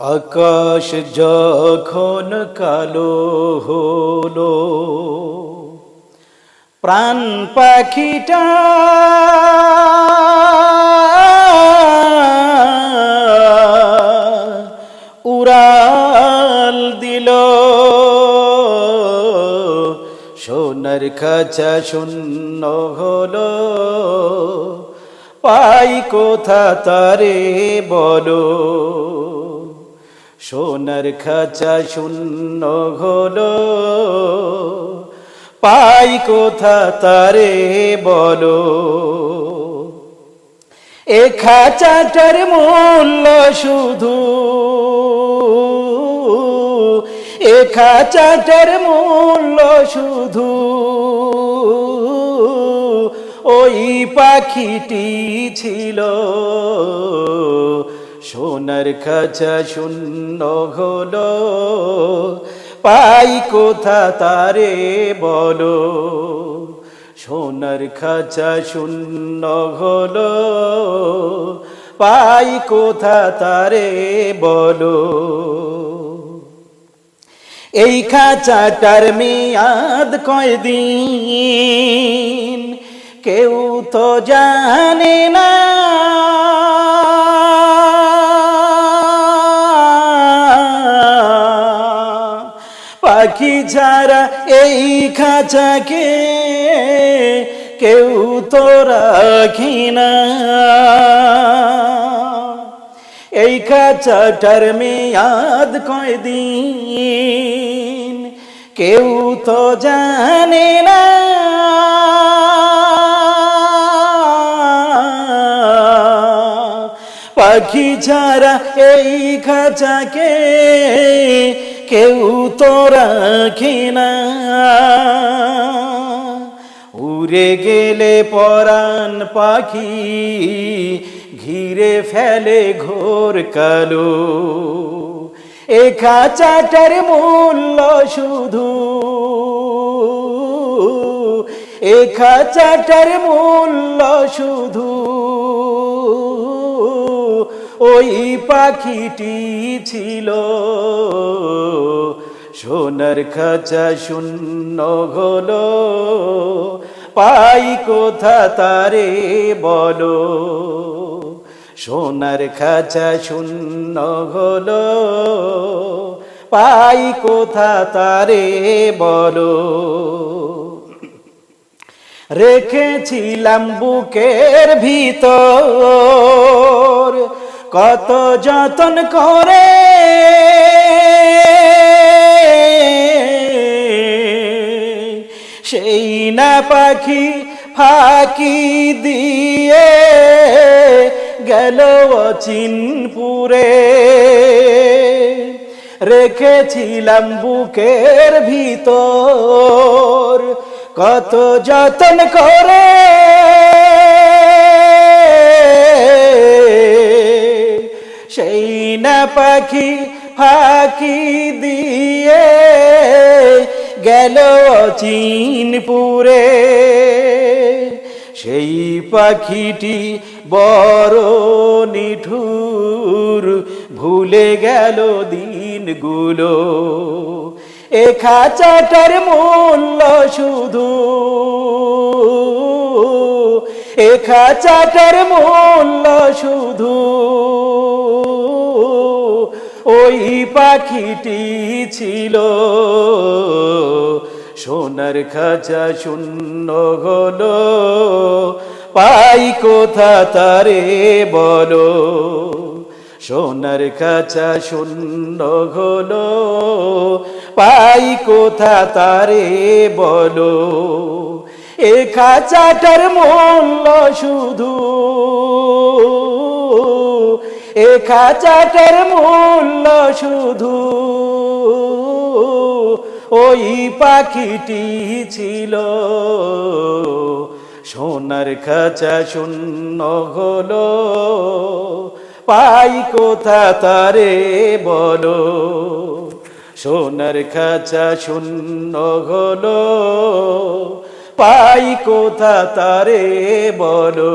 আকাশ যখন কালো হলো, প্রাণ পাখিটা উড়াল দিল। সোনার খাঁচা শূন্য হলো, পাই কোথা তারে বলো? সোনার খাঁচা শূন্য হলো। পাই কোথা তারে বলো। এ খাঁচাটার মূল্য শুধু। এ খাঁচাটার মূল্য শুধু। ওই পাখিটি ছিল। সোনার খাঁচা শূন্য হলো। পাই কোথা তারে বলো? সোনার খাঁচা শূন্য হলো। পাই কোথা তারে বলো? এই খাঁচাটার মেয়াদ কয়দিন? কেউ তো জানে না। পাখি ছাড়া এই খাঁচাকে কেউ তো রাখি না। এই খাঁচাটার মেয়াদ কয়দিন কেউ তো জানে না। পাখি ছাড়া এই খাঁচাকে কেউ তো রাখে না। উড়ে গেলে পরাণ পাখি, ঘিরে ফেলে ঘোর কালো। এ খাঁচাটার মূল্য শুধু, এ খাঁচাটার মূল্য শুধু। ওই পাখিটি ছিল। সোনার খাঁচা শূন্য হলো। পাই কোথা তারে বলো। সোনার খাঁচা শূন্য হলো। পাই কোথা তারে বলো। রেখেছিলাম বুকের ভিতর। কত যতন করে। সেই না পাখি ফাঁকি দিয়ে গেল চিনপুরে রেখেছিলাম বুকের ভিতর কত যতন করে। পাখি ফাঁকি দিয়ে গেল চিনপুরে সেই পাখিটি বড় নিঠুর, ভুলে গেল দিনগুলো। এ খাঁচাটার মূল্য শুধু, এ খাঁচাটার মূল্য শুধু। ওই পাখিটি ছিল। সোনার খাঁচা শূন্য হলো। পাই কোথা তারে বলো? সোনার খাঁচা শূন্য হলো। পাই কোথা তারে বলো? এ খাঁচাটার মূল্য শুধু এ খাঁচাটার মূল্য শুধু ওই পাখিটি ছিল। সোনার খাঁচা শূন্য হলো, পাই কোথা তারে বলো? সোনার খাঁচা শূন্য হলো, পাই কোথা তারে বলো?